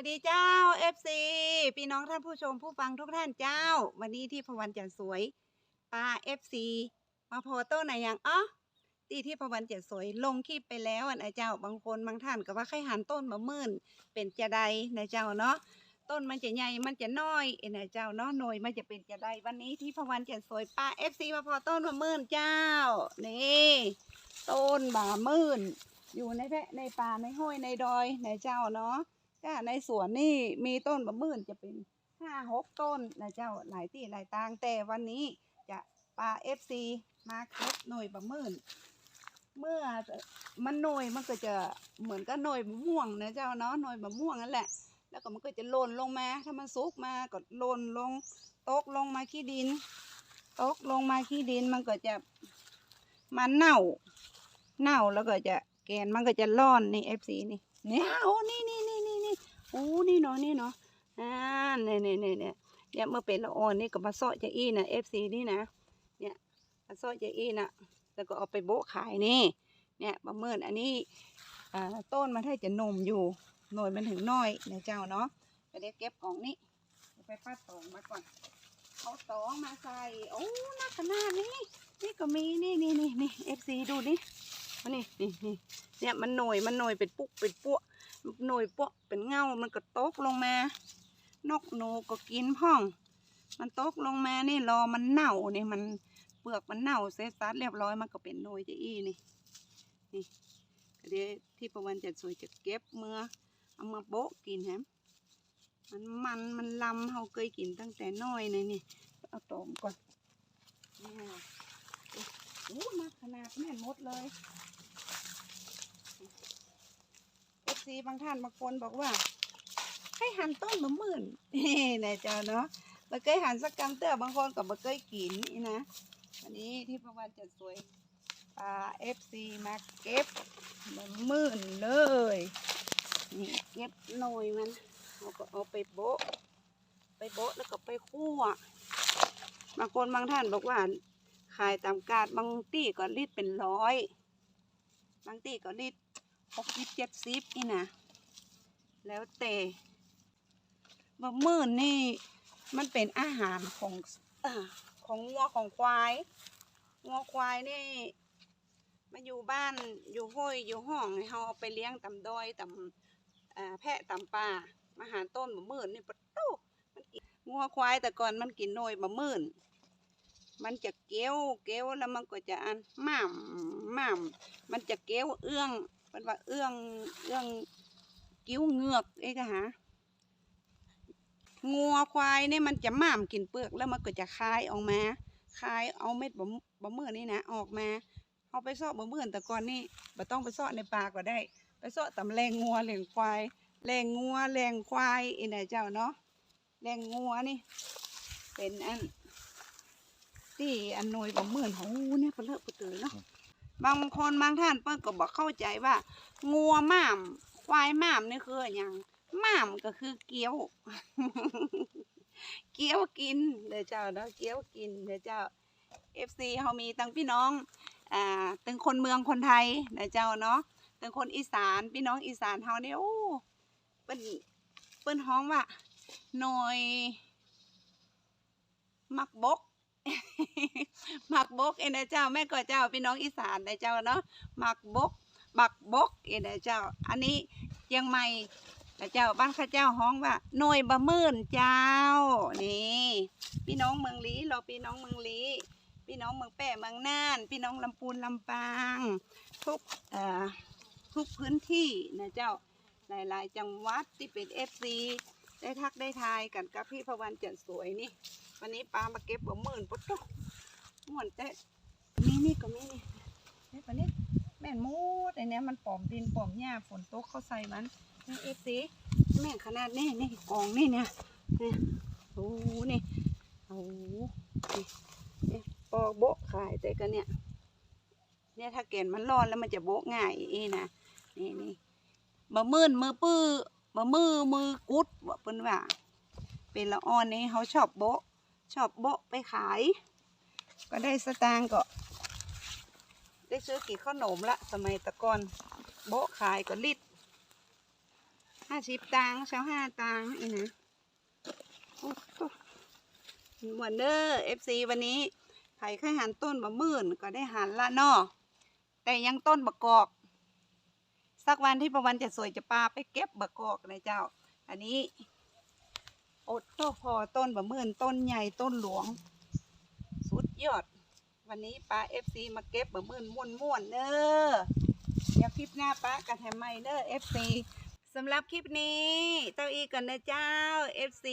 วัสดีเจ้า FC พี่น้องท่านผู้ชมผู้ฟังทุกท่านเจ้า วันนี้ที่พวันจันสวยป้า FC มาโพโต้ไหนอย่างอ๋อที่ที่พวันจันสวยลงคลิปไปแล้วอะนะเจ้าบางคนบางท่านก็ว่าใครหันต้นมะมื่นเป็นจะใดนะเจ้าเนาะต้นมันจะใหญ่มันจะน้อยเอ็นะเจ้าเนาะหน่วยมันจะเป็นจะใดวันนี้ที่พวันจันสวยป้า FC มาพอต้นมะมื่นเจ้านี่ต้นบามื่นอยู่ในแพะในป่าในห้วยในดอยในเจ้าเนาะ ก็ในสวนนี่มีต้นบะมื่นจะเป็นห้าหกต้นนะเจ้าหลายที่หลายตางแต่วันนี้จะปลาเอฟซีมาเก็บหน่วยบะมื่นเมื่อมันหน่วยมันก็จะเหมือนกับหน่วยมะม่วงนะเจ้าเนาะหน่วยมะม่วงนั่นแหละ แล้วก็มันก็จะหล่นลงมา ถ้ามันสุกมาก็หล่นลงตกลงมาขี้ดินตกลงมาขี้ดินมันก็จะมันเน่า เน่าแล้วก็จะแกนมันก็จะร่อนนี่เอฟซีนี่เนี่ยโอ้นี่นี่นี่ อ้นี่เนาะนี่เนาะอ่าเนี่ยเนี่ยเนี่ยเนี่ยเนี่ยเมื่อเป็นละอ่อนนี่ก็มาซาะจะอี้นะเอฟซีนี่นะเนี่ยมาซาะจะอี้นะแล้วก็เอาไปโบะขายนี่ เนี่ยบะเมินอันนี้อ่าต้นมันให้จะนมอยู่หน่วยมันถึงน้อยนะเจ้าเนาะไปเดี๋ยวเก็บของนี่ไปปัดตองมาก่อนเอาตองมาใส่โอ้น่าขนาดนี้นี่ก็มีนี่นี่นี่นี่เอฟซีดูนี่อันนี้นี่นี่เนี่ยมันหน่วยมันหน่วยเป็นปุ๊กเป็นปั้ว หน่วยปั้วเป็นเงา มันก็ตกลงมา นกหนูก็กินพ่อง มันตกลงมานี่รอมันเน่านี่มันเปลือกมันเน่าเสร็จสัดเรียบร้อยมันก็เป็นหน่วยจะอี้นี่นี่ก็เดี๋ยวที่ประวันจะสวยจะเก็บเมื่อเอามาโบะกินแฮมมันมันมันลำเขาเคยกินตั้งแต่น้อยเลยนี่เอาตอมก่อนนี่โอ้มาขนาดแม่นหมดเลย ซีบางท่านบางคนบอกว่า ให้หั่นต้นมะมื่นนี่นะเจ้าเนาะบ่เคยหั่นสักกำเตื้อบางคนก็บ่เคยกินนี่นะอันนี้ที่ประวันจะสวยปลาเอฟซีมาเก็บมะมื่นเลยนี่เก็บหน่อยมันเราก็เอาไปโบะไปโบะแล้วก็ไปคั่วบางคนบางท่านบอกว่าขายตามกาดบางที่ก็ลิตรเป็นร้อย บางที่ก็ลิตร หกสิบเจ็ดสิบนี่นะแล้วแต่บะหมื่นนี่มันเป็นอาหารของอของงัวของควายงัวควายนี่มาอยู่บ้านอยู่ห้วยอยู่ห้องเขาเอาไปเลี้ยงตำดอยตำอ่าแพะตำป่ามาหารต้นบะมื่นนี่ปะโตมันกินงัวควายแต่ก่อนมันกินน่อยบะมื่นมันจะเกี้ยวเกี้ยวแล้วมันก็จะอันหม่ำหม่ำมันจะเกี้ยวเอื้อง มันว่าเอื้องเอื้องกิ้วเงือกเอ้กะฮะงัวควายเนี่ยมันจะหม่ำกินเปลือกแล้วมันก็จะคายออกมาคายเอาเม็ดบะบะเมื่อนี่นะออกมาเอาไปซาะบะเมื่อแต่ก่อนนี่บ่ต้องไปซาะในปากก็ได้ ไปซาะตำแรงงัวแรงควายแรงงัวแรงควายอีไหนะเจ้าเนาะแรงงัวนี่ เป็นอันที่อันนวยบะหมื่นของงูเนี่ยเปนเลอะเปนตือเนาะ บางคนบางท่านเปิ้นก็บอกเข้าใจว่า งัวม่ามควายม่ามนี่คืออย่างม่ามก็คือเกี้ยว เกี้ยวกินเด้อเจ้าเนาะเกี้ยวกินเด้อเจ้า FC เฮามีตั้งพี่น้องอ่าตั้งคนเมืองคนไทยเด้อเจ้าเนาะตั้งคนอีสานพี่น้องอีสานเฮาเนี่ยโอ้เปิ้นเปิ้นฮ้องว่าหน่อย มักบก หมักบกเอ็นนะเจ้าแม่ก็เจ้าพี่น้องอีสานนะเจ้าเนาะหมักบกหมักบกเอ็นนะเจ้า อันนี้เชียงใหม่นะเจ้าบ้านข้าเจ้าฮ้องว่าหน่วยบะมื่นเจ้านี่พี่น้องเมืองลีเราพี่น้องเมืองลีพี่น้องเมืองแป้เมืองน่าน พี่น้องลำพูนลำปาง ทุกเอ่อทุกพื้นที่นะเจ้าหลาย ๆ จังหวัดที่เป็นเอฟซีได้ทักได้ทายกันกับพี่พวันจันทร์สวยนี่ วันนี้ปลามาเก็บบะหมื่นปุ๊บม่วนแต่มีนี่ก็มีนี่นี่ปลานี้แม่นมูดไอเนี้ยมันปลอมดินปลอมหญ้าฝนตกเข้าใส่มันนี่เอฟซีแม่งขนาดนี้นี่กองนี่เนี่ยนี่โอ้โหนี่โอ้โหนี่ปอกโบะขายแต่กันเนี่ยเนี่ยถ้าแกนมันร้อนแล้วมันจะโบะง่ายอีนะนี่นี่บะมื่นมือปื้อบะมือมือกุดบ่เปิ้นว่าเป็นละอ่อนนี่เขาชอบโบะ ชอบโบะไปขาย ก็ได้สตางค์ก็ได้ซื้อกี่ขนมละสมัยตะกอนโบะขายก็ลิดห้าสิบตังค์เช้าห้าตังค์อีนะโอ้โหมวนเดอร์เอฟซีวันนี้ไผ่ไข่หันต้นบะหมื่นก็ได้หันละนอแต่ยังต้นบะกอก สักวันที่ประวันจะสวยจะปาไปเก็บบะกอกนะเจ้า อันนี้ อดโตพอต้นบะหมื่นต้นใหญ่ต้นหลวง สุดยอด วันนี้ป้าเอฟซีมาเก็บบะหมื่นม่วนม่วนเด้อเดี๋ยวคลิปหน้าป้ากันแถมใหม่เด้อเอฟซีสำหรับคลิปนี้เต้าอีก่อนนะเจ้า FC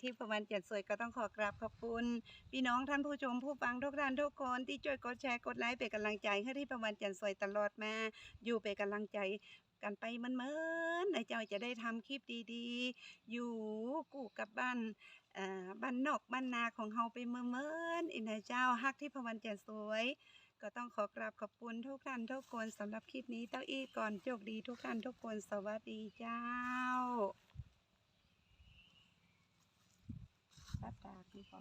ที่ประวันจัดสวยก็ต้องขอกราบขอบคุณ พี่น้องท่านผู้ชมผู้ฟังทุกท่านทุกคนที่ช่วยกดแชร์กดไลค์เป็นกำลังใจให้ที่ประวันจันทร์สวยตลอดมา อยู่เป็นกำลังใจ กันไปมันเหมือนๆนะเจ้าจะได้ทำคลิปดีๆ อยู่กูกับบ้านอ่าบ้านนอกบ้านนาของเฮาไปเมือนๆอินะเจ้าฮักที่ประวันจันสวย ก็ต้องขอกราบขอบคุณทุกท่านทุกคนสำหรับคลิปนี้เต้าอี้ก่อนโชคดีทุกท่านทุกคนสวัสดีเจ้าตัดตากนี่พอ